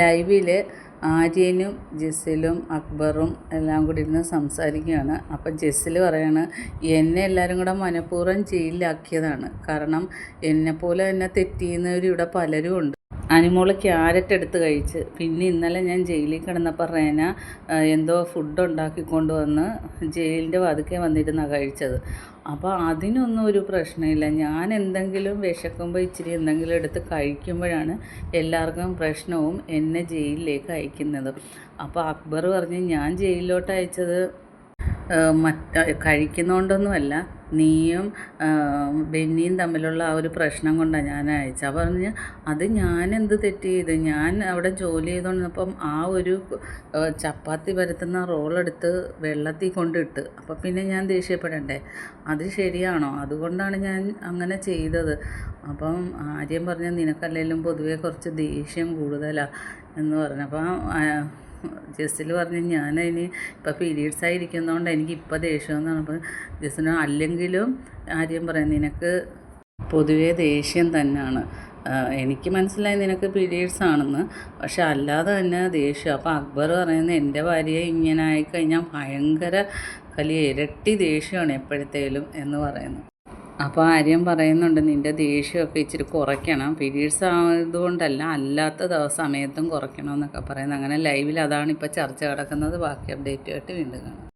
ലൈവിൽ ആര്യനും ജെസ്സിലും അക്ബറും എല്ലാം കൂടി ഇരുന്ന് സംസാരിക്കുകയാണ്. അപ്പം ജെസ്സിൽ പറയാണ് എന്നെ എല്ലാവരും കൂടെ മനഃപൂർവം ജയിലിലാക്കിയതാണ്. കാരണം എന്നെപ്പോലെ തന്നെ തെറ്റിയുന്നവർ ഇവിടെ പലരും ഉണ്ട്. അനിമോൾ ക്യാരറ്റ് എടുത്ത് കഴിച്ച്. പിന്നെ ഇന്നലെ ഞാൻ ജയിലിൽ കിടന്നപ്പോൾ റേന എന്തോ ഫുഡ് ഉണ്ടാക്കിക്കൊണ്ട് വന്ന് ജയിലിന്റെ വാതിക്കെ വന്നിരുന്നാണ് കഴിച്ചത്. അപ്പോൾ അതിനൊന്നും ഒരു പ്രശ്നമില്ല. ഞാൻ എന്തെങ്കിലും വിശക്കുമ്പോൾ ഇച്ചിരി എന്തെങ്കിലും എടുത്ത് കഴിക്കുമ്പോഴാണ് എല്ലാവർക്കും പ്രശ്നവും എന്നെ ജയിലിലേക്ക് അയക്കുന്നത്. അപ്പോൾ അക്ബർ പറഞ്ഞ് ഞാൻ ജയിലിലോട്ട് അയച്ചത് മറ്റ കഴിക്കുന്നതുകൊണ്ടൊന്നുമല്ല നീയും ബെന്നിയും തമ്മിലുള്ള ആ ഒരു പ്രശ്നം കൊണ്ടാണ് ഞാൻ അയച്ചത്. അപ്പോൾ പറഞ്ഞ് അത് ഞാൻ എന്ത് തെറ്റ് ചെയ്ത്? ഞാൻ അവിടെ ജോലി ചെയ്തുകൊണ്ടിരുന്നപ്പം ആ ഒരു ചപ്പാത്തി പരത്തുന്ന റോളെടുത്ത് വെള്ളത്തിൽ കൊണ്ടിട്ട് അപ്പം പിന്നെ ഞാൻ ദേഷ്യപ്പെടണ്ടേ? അത് ശരിയാണോ? അതുകൊണ്ടാണ് ഞാൻ അങ്ങനെ ചെയ്തത്. അപ്പം ആര്യം പറഞ്ഞ നിനക്കല്ലെങ്കിലും പൊതുവേ കുറച്ച് ദേഷ്യം കൂടുതലാണ് എന്ന് പറഞ്ഞു. അപ്പം ജസ്സിൽ പറഞ്ഞു ഞാനതിന് ഇപ്പോൾ പീരീഡ്സ് ആയിരിക്കുന്നതുകൊണ്ട് എനിക്ക് ഇപ്പോൾ ദേഷ്യം എന്നാണ് അപ്പോൾ ജസ്സിന് അല്ലെങ്കിലും ആര്യം പറയാം നിനക്ക് പൊതുവേ ദേഷ്യം തന്നെയാണ് എനിക്ക് മനസ്സിലായി നിനക്ക് പീരീഡ്സ് ആണെന്ന് പക്ഷെ അല്ലാതെ തന്നെ ദേഷ്യം. അപ്പോൾ അക്ബർ പറയുന്നത് എന്റെ ഭാര്യയെ ഇങ്ങനെ ആയിക്കഴിഞ്ഞാൽ ഭയങ്കര കലി ഇരട്ടി ദേഷ്യമാണ് എപ്പോഴത്തേലും എന്ന് പറയുന്നു. അപ്പോൾ ആര്യം പറയുന്നുണ്ട് നിന്റെ ദേഷ്യമൊക്കെ ഇച്ചിരി കുറയ്ക്കണം. പീരീഡ്സ് ആയതുകൊണ്ടല്ല അല്ലാത്ത ദിവസം സമയത്തും കുറയ്ക്കണം എന്നൊക്കെ പറയുന്നത് അങ്ങനെ ലൈവിൽ അതാണ് ഇപ്പോൾ ചർച്ച കിടക്കുന്നത് ബാക്കി അപ്ഡേറ്റുമായിട്ട് വീണ്ടും കാണാം.